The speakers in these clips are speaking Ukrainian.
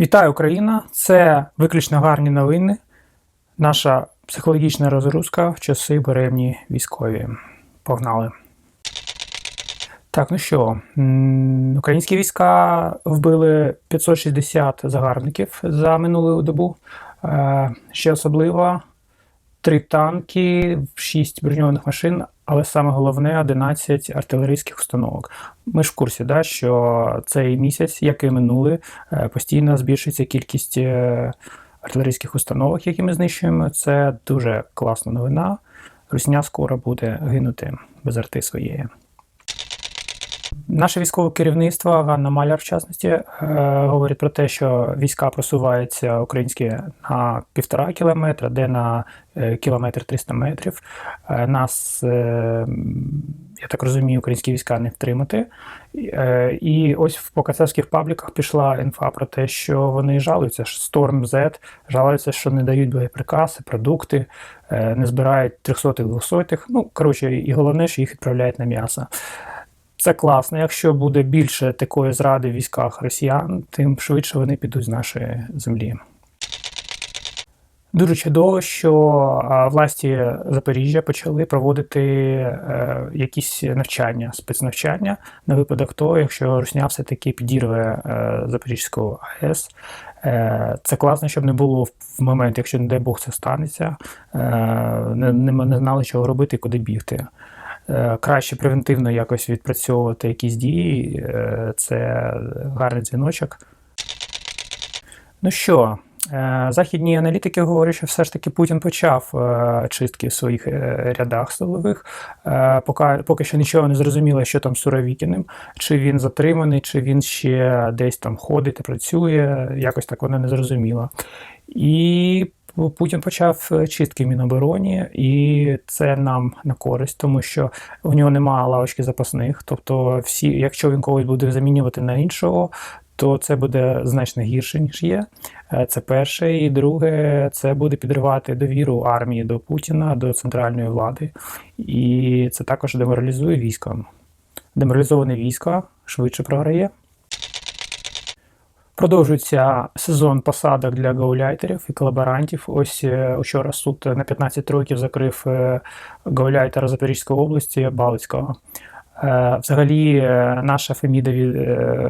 Вітаю Україна! Це виключно гарні новини. Наша психологічна розгрузка в часи беремні військові. Погнали. Так, ну що, українські війська вбили 560 загарбників за минулу добу. Е, Ще особливо три танки, 6 броньованих машин, але саме головне 11 артилерійських установок. Ми ж в курсі, да, що цей місяць, як і минулий, е, постійно збільшується кількість е, артилерійських установок, які ми знищуємо. Це дуже класна новина. Русня скоро буде гинути без арти своєї. Наше військове керівництво, Ганна Маляр, в частності, е, говорить про те, що війська просуваються українські на півтора кілометра, де на е, кілометр 300 метрів. Е, нас, я так розумію, українські війська не втримати. І ось в покацевських пабліках пішла інфа про те, що вони жалуються, що Storm Z жалуються, що не дають боєприкаси, продукти, не збирають 300-х, 200-х. Ну, коротше, і головне, що їх відправляють на м'ясо. Це класно. Якщо буде більше такої зради в військах росіян, тим швидше вони підуть з нашої землі. Дуже чудово, що власті Запоріжжя почали проводити е, якісь навчання, спецнавчання на випадок того, якщо Русня все-таки підірве е, Запорізьку АЕС. Е, це класно, щоб не було в момент, якщо, не дай Бог, це станеться, не, не, не знали, чого робити і куди бігти. Е, краще превентивно якось відпрацьовувати якісь дії. е, Це гарний дзвіночок. Ну що, е, західні аналітики говорять, що все ж таки Путін почав чистки в своїх рядах силових. Поки, поки що нічого не зрозуміло, що там з Суровікіним, чи він затриманий, чи він ще десь там ходить працює. Якось так воно не зрозуміло. І Путін почав е, чистки в Мінобороні, і це нам на користь, тому що в нього немає лавочки запасних. Тобто, всі, якщо він когось буде замінювати на іншого, то це буде значно гірше, ніж є. Е, Це перше. І друге, це буде підривати довіру армії до Путіна, до центральної влади. І це також деморалізує військо. Деморалізоване військо швидше програє. Продовжується сезон посадок для гауляйтерів і колаборантів. Ось е, учора суд на 15 років закрив е, гауляйтера Запорізької області Балицького. Е, Взагалі, наша Феміда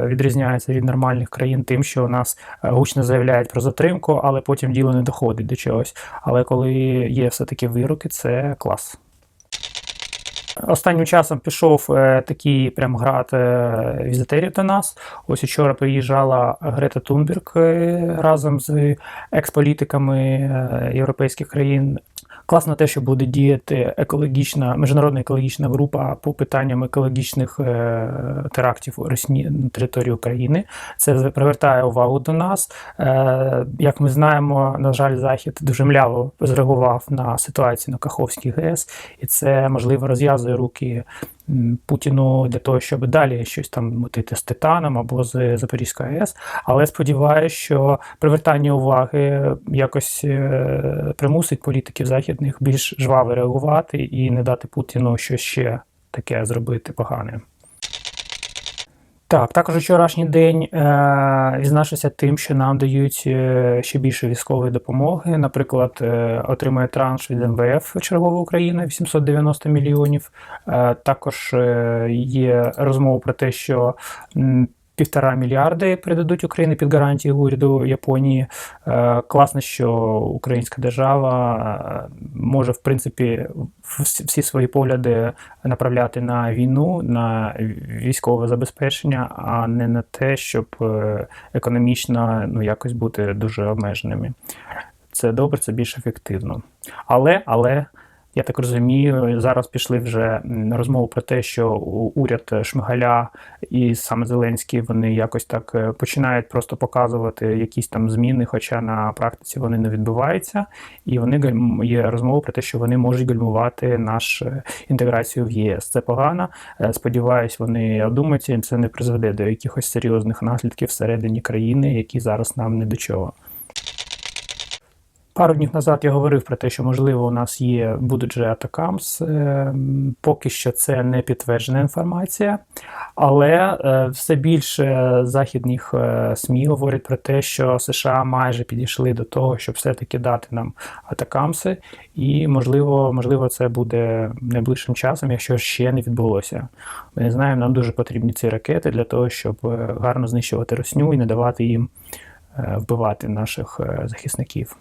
відрізняється від нормальних країн тим, що у нас гучно заявляють про затримку, але потім діло не доходить до чогось. Але коли є все-таки вироки, це клас. Останнім часом пішов е, такий прям град е, візитерів до нас. Ось вчора приїжджала Грета Тунберг е, разом з експолітиками європейських країн. Класно те, що буде діяти екологічна міжнародна екологічна група по питанням екологічних е, терактів у Росії на території України. Це привертає увагу до нас. Е, як ми знаємо, на жаль, Захід дуже мляво зреагував на ситуацію на Каховській ГЕС, і це можливо розв'язує руки Путіну для того, щоб далі щось там мутити з Титаном або з Запорізької АЕС. Але сподіваюся, що привертання уваги якось е, примусить політиків західних більш жваво реагувати і не дати Путіну щось ще таке зробити погане. Так, також вчорашній день е, відзначився тим, що нам дають е, ще більше військової допомоги. Наприклад, е, отримує транш від МВФ Чергова Україна 890 мільйонів. Е, також е, є розмова про те, що півтора мільярди передадуть Україні під гарантії уряду Японії. Е, класно, що українська держава е, може, в принципі, всі всі свої погляди направляти на війну, на військове забезпечення, а не на те, щоб е, економічно ну, якось бути дуже обмеженими. Це добре, це більш ефективно. Але, але. Я так розумію, зараз пішли вже розмови про те, що уряд Шмигаля і саме Зеленський вони якось так е, починають просто показувати якісь там зміни, хоча на практиці вони не відбуваються. І вони є розмови про те, що вони можуть гальмувати нашу інтеграцію в ЄС. Це погано. Е, Сподіваюсь, вони одумаються, і це не призведе до якихось серйозних наслідків всередині країни, які зараз нам не до чого. Пару днів назад я говорив про те, що можливо у нас є будуть же атакамс. Е, Поки що це не підтверджена інформація, але е, все більше західних е, СМІ говорять про те, що США майже підійшли до того, щоб все-таки дати нам атакамси, і можливо, можливо, це буде найближчим часом, якщо ще не відбулося. Ми не знаємо, нам дуже потрібні ці ракети для того, щоб гарно знищувати русню і не давати їм вбивати наших захисників.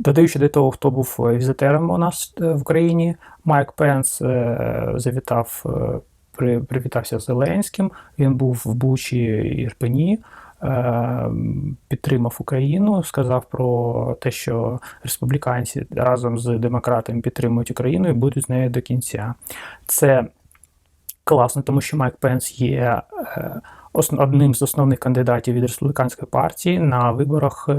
Додаючи до того, хто був е, візитером у нас е, в Україні, Майк Пенс е, завітав, при- привітався з Зеленським. Він був в Бучі Ірпені, підтримав Україну, сказав про те, що республіканці разом з демократами підтримують Україну і будуть з нею до кінця. Це класно, тому що Майк Пенс є одним з основних кандидатів від республіканської партії на виборах е,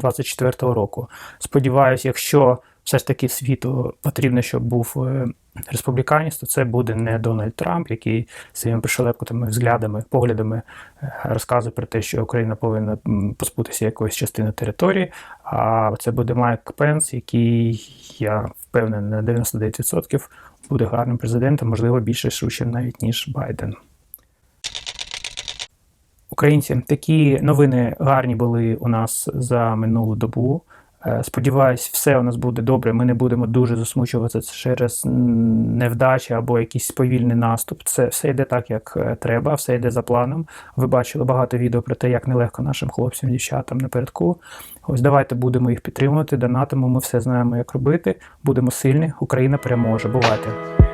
24-го року. Сподіваюсь, якщо все ж таки світу потрібно, щоб був е, республіканець, то це буде не Дональд Трамп, який своїми пришелепкутими взглядами, поглядами е, розказує про те, що Україна повинна м, позбутися якоїсь частини території. А це буде Майк Пенс, який я впевнений на 99% буде гарним президентом, можливо, більше швидше навіть ніж Байден. Українці, такі новини гарні були у нас за минулу добу. Е, Сподіваюсь, все у нас буде добре. Ми не будемо дуже засмучуватися через невдачі або якийсь повільний наступ. Це все йде так, як е, треба, все йде за планом. Ви бачили багато відео про те, як нелегко нашим хлопцям, дівчатам напередку. Ось давайте будемо їх підтримувати, донатимо. Ми все знаємо, як робити. Будемо сильні. Україна переможе. Бувайте!